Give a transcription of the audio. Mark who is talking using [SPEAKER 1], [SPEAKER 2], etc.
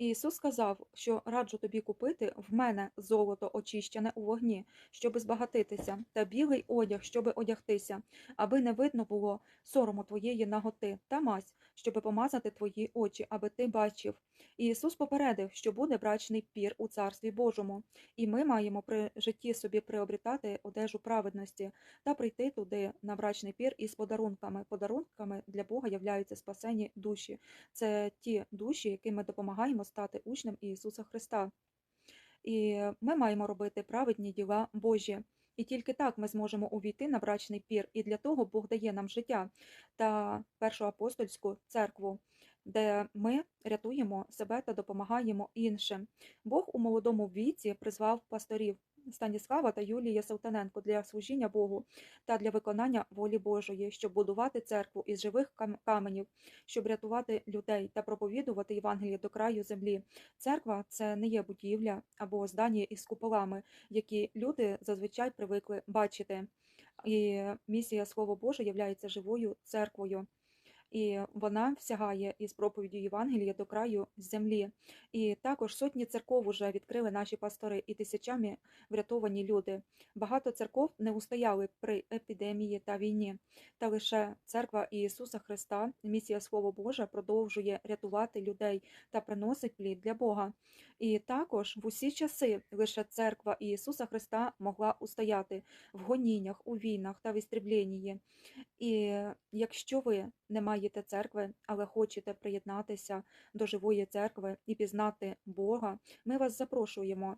[SPEAKER 1] Ісус сказав, що раджу тобі купити в мене золото очищене у вогні, щоби збагатитися, та білий одяг, щоби одягтися, аби не видно було сорому твоєї наготи, та мазь, щоби помазати твої очі, аби ти бачив. Ісус попередив, що буде брачний пір у Царстві Божому, і ми маємо при житті собі приобрітати одежу праведності та прийти туди на брачний пір із подарунками. Подарунками для Бога являються спасені душі. Це ті душі, яким ми допомагаємо стати учнем Ісуса Христа. І ми маємо робити праведні діла Божі. І тільки так ми зможемо увійти на брачний пір. І для того Бог дає нам життя та першу апостольську церкву, де ми рятуємо себе та допомагаємо іншим. Бог у молодому віці призвав пасторів Станіслава та Юлії Салтаненко для служіння Богу та для виконання волі Божої, щоб будувати церкву із живих каменів, щоб рятувати людей та проповідувати Євангеліє до краю землі. Церква це не є будівля або здання із куполами, які люди зазвичай привикли бачити. І місія Слово Боже є живою церквою. І вона всягає із проповіддю Євангелія до краю землі. І також сотні церков уже відкрили наші пастори і тисячами врятовані люди. Багато церков не устояли при епідемії та війні. Та лише церква Ісуса Христа, місія Слово Боже, продовжує рятувати людей та приносить плід для Бога. І також в усі часи лише церква Ісуса Христа могла устояти в гоніннях, у війнах та в істребленні. І якщо ви не маєте церкви, але хочете приєднатися до живої церкви і пізнати Бога, ми вас запрошуємо